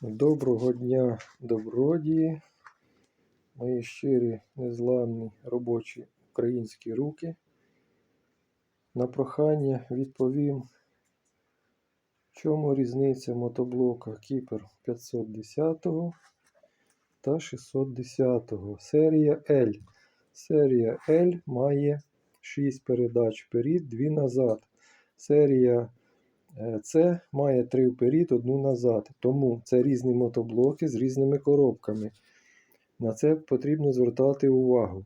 Доброго дня, добродії, мої щирі, незламні робочі українські руки. На прохання відповім, в чому різниця мотоблока Кіпер 510 та 610. Серія L. Серія L має 6 передач вперед, 2 назад. Серія Це має три вперед, одну назад. Тому це різні мотоблоки з різними коробками. На це потрібно звертати увагу.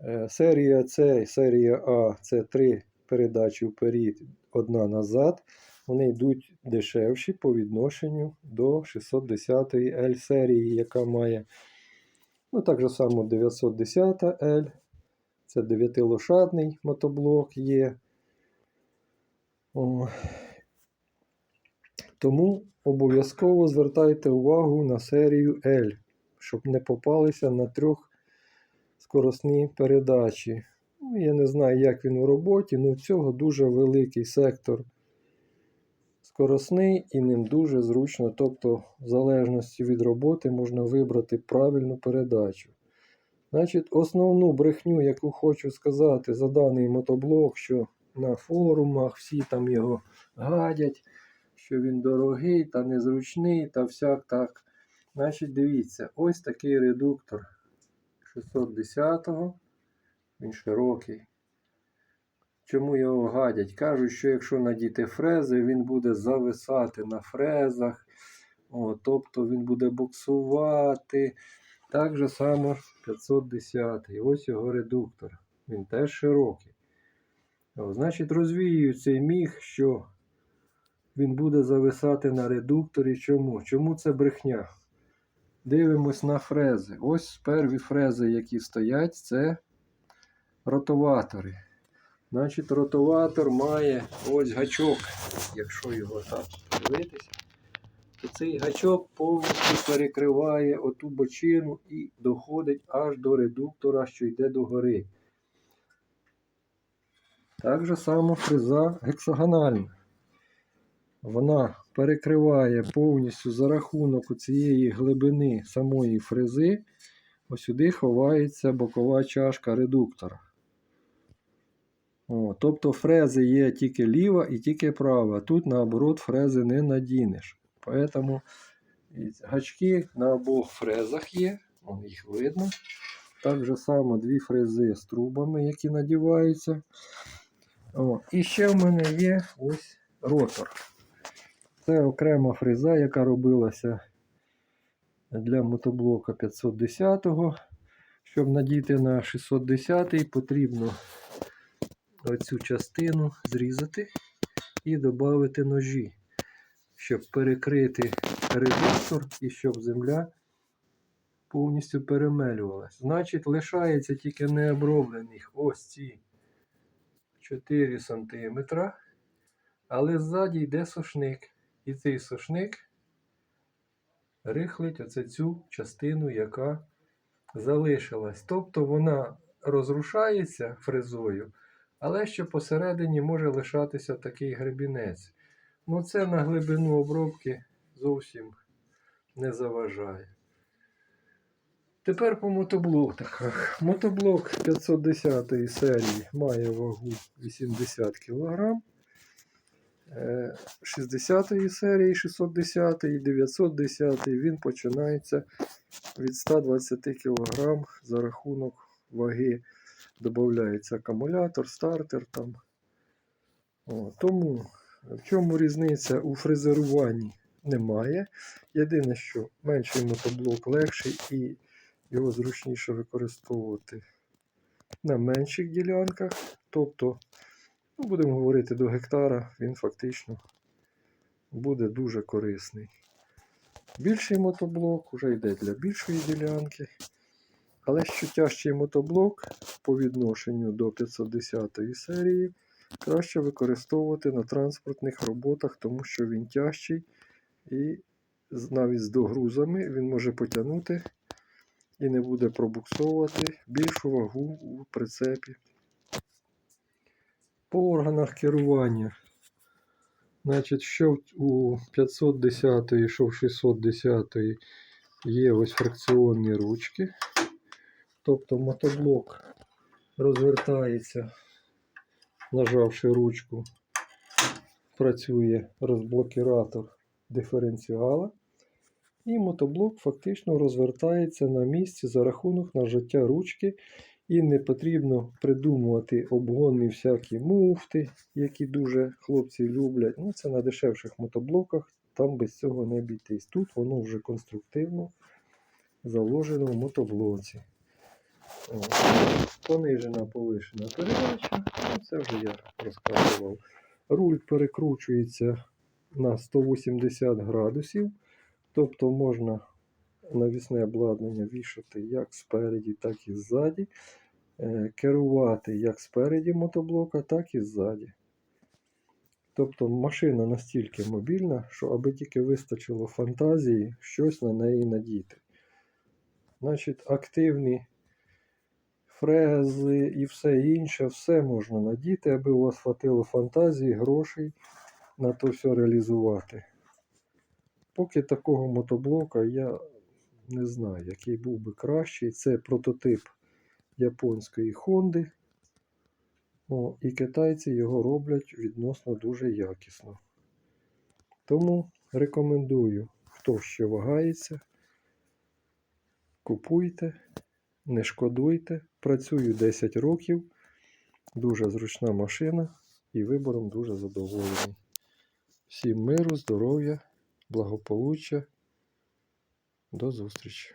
Е, Серія С і серія А це три передачі вперед, одна назад. Вони йдуть дешевші по відношенню до 610 L серії, яка має ну, так же само 910 L. Це 9-лошадний мотоблок є. Тому обов'язково звертайте увагу на серію L, щоб не попалися на трьох скоросні передачі. Ну, я не знаю, як він у роботі, але в цього дуже великий сектор скоросний і ним дуже зручно. Тобто, в залежності від роботи можна вибрати правильну передачу. Значить, основну брехню, яку хочу сказати за даний мотоблок, що на форумах всі там його гадять що він дорогий та незручний та всяк так. Значить, дивіться, ось такий редуктор 610-го. Він широкий. Чому його гадять? Кажуть, що якщо надіти фрези, він буде зависати на фрезах. О, Тобто він буде буксувати. Так же само 510 Ось його редуктор. Він теж широкий. О, Значить, розвіюю цей міг, що він буде зависати на редукторі. Чому? Чому це брехня? Дивимось на фрези. Ось перві фрези, які стоять, це ротоватори. Значить, ротоватор має ось гачок. Якщо його так дивитися, то цей гачок повністю перекриває оту бочину і доходить аж до редуктора, що йде догори. Так же само фреза гексагональна вона перекриває повністю за рахунок цієї глибини самої фрези. Ось сюди ховається бокова чашка редуктора. О, Тобто фрези є тільки ліва і тільки права. Тут наоборот фрези не надінеш. Поэтому гачки на обох фрезах є, Вон їх видно. Так же само дві фрези з трубами, які надіваються. О, І ще в мене є ось ротор. Це окрема фреза, яка робилася для мотоблока 510-го. Щоб надіти на 610-й, потрібно оцю частину зрізати і додати ножі, щоб перекрити редуктор і щоб земля повністю перемелювалась. Значить, лишається тільки необроблених ось ці 4 см, але ззаді йде сошник. І цей сушник рихлить оце цю частину, яка залишилась. Тобто вона розрушається фрезою, але ще посередині може лишатися такий гребінець. Ну це на глибину обробки зовсім не заважає. Тепер по мотоблоках. Мотоблок 510 серії має вагу 80 кг. 60 серії 610 і 910 він починається від 120 кг за рахунок ваги. Додається акумулятор, стартер там. О, Тому в чому різниця у фрезеруванні немає. Єдине, що менший мотоблок легший і його зручніше використовувати на менших ділянках. Тобто Ну, Будемо говорити до гектара, він фактично буде дуже корисний. Більший мотоблок вже йде для більшої ділянки. Але що тяжчий мотоблок по відношенню до 510 серії краще використовувати на транспортних роботах, тому що він тяжчий і навіть з догрузами він може потягнути і не буде пробуксовувати більшу вагу у прицепі. По органах керування Значить, що у 510, що в 610 є ось фракціонні ручки. Тобто мотоблок розвертається, нажавши ручку, працює розблокіратор диференціала. І мотоблок фактично розвертається на місці за рахунок нажаття ручки. І не потрібно придумувати обгонні всякі муфти, які дуже хлопці люблять. Ну, це на дешевших мотоблоках, там без цього не обійтись. Тут воно вже конструктивно заложено в мотоблоці. Понижена повишена передача, ну, це вже я розказував. Руль перекручується на 180 градусів, тобто можна навісне обладнання вішати як спереді, так і ззаді. Е, Керувати як спереді мотоблока, так і ззаді. Тобто машина настільки мобільна, що аби тільки вистачило фантазії, щось на неї надіти. Значить, активні фрези і все інше, все можна надіти, аби у вас хватило фантазії, грошей на то все реалізувати. Поки такого мотоблока я не знаю, який був би кращий. Це прототип японської Хонди. О, і китайці його роблять відносно дуже якісно. Тому рекомендую, хто ще вагається, купуйте, не шкодуйте. Працюю 10 років, дуже зручна машина і вибором дуже задоволений. Всім миру, здоров'я, благополуччя. До зустрічі!